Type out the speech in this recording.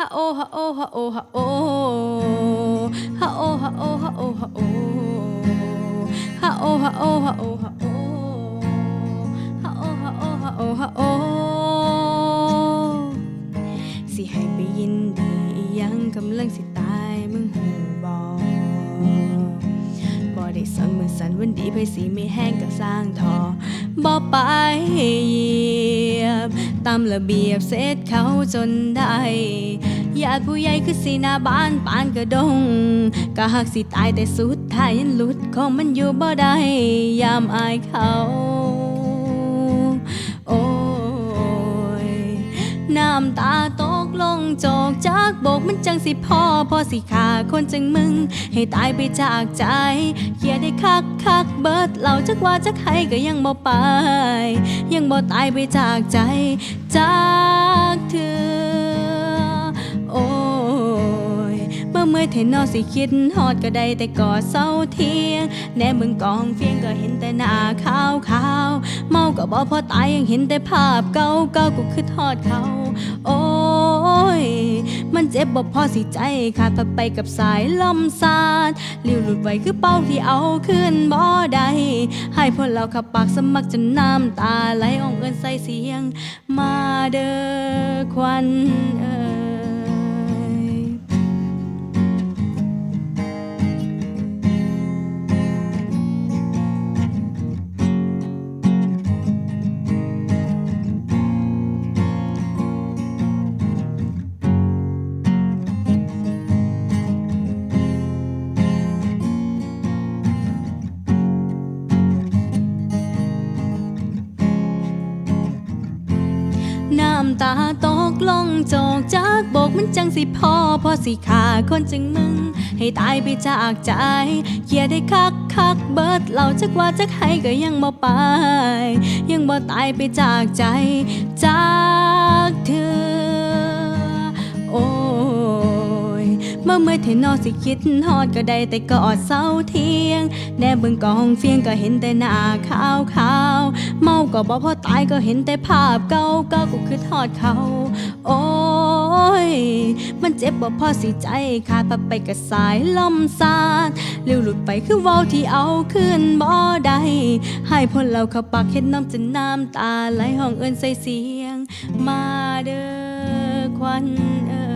ฮะโอฮะโอฮะโอฮะโอฮะโอฮะโอฮะโอฮะโอฮะโอฮะโอฮ ได้สนมือสันวันดีไพสีไม่แห้งก็สร้างทอบ่ไปเหยียบ ตามระเบียบเสร็จเขาจนได้ญาติผู้ใหญ่คือสีหน้าบ้านปานกระดงก็หักสิตายแต่สุดท้ายยันหลุดของมันอยู่บ่ได้ยามอายเขาำตาตกลงจอกจากโบกมันจังสิพ่อพ่อสิขาคนจังมึง ให้ตายไปจากใจอย่าได้คักคักเบิดเหล่าจักว่าจักให้ก็ยังบ่ไป ยังบ่ตายไปจากใจ จากเธอโอ้ยเมื่อเมื่อเทนอสิคิดฮอดก็ได้แต่กอดเศร้าเทียง แน่มึงกองเฟียงก็เห็นแต่หน้าขาวขาวเมาก็บอกพอตายยังเห็นแต่ภาพเก่าเก่ากูคือทอดเขา โอ้ย มันเจ็บบ่พอสิใจขาดพัดไปกับสายลมสาดลิ้วหลุดไว้คือเป้าที่เอาขึ้นบ่ได้ให้พวกเราขับปากสมักจนน้ำตาไหลอองเอินใส่เสียง มาเด้อควันเอำตาตกลงจอกจากโบกมันจังสิพอพอสิขาคนจังมึง ให้ตายไปจากใจอย่าได้คักคักเบิดเราจักว่าจักให้ก็ยังบ่ไป ยังบ่ตายไปจากใจ จากเธอ โอ้ยเมื่อเมื่อเทนอสิคิดฮอดก็ได้แต่กอดเศร้าเทียงแน่เบิ่งกองเฟียงก็เห็นแต่หน้าขาวขาว ก็บ่พอตายก็เห็นแต่ภาพเก่าเก่าก็คือทอดเขา โอ้ย มันเจ็บบ่พอสิใจขาดพัดไปกับสายลมสาดเร็วหลุดไปคือเว้าที่เอาขึ้นบ่ได้ให้พ้นเราเข้าปากเห็นน้ำจนน้ำตาไหลห้องเอินใส่เสียง มาเด้อควันเอ่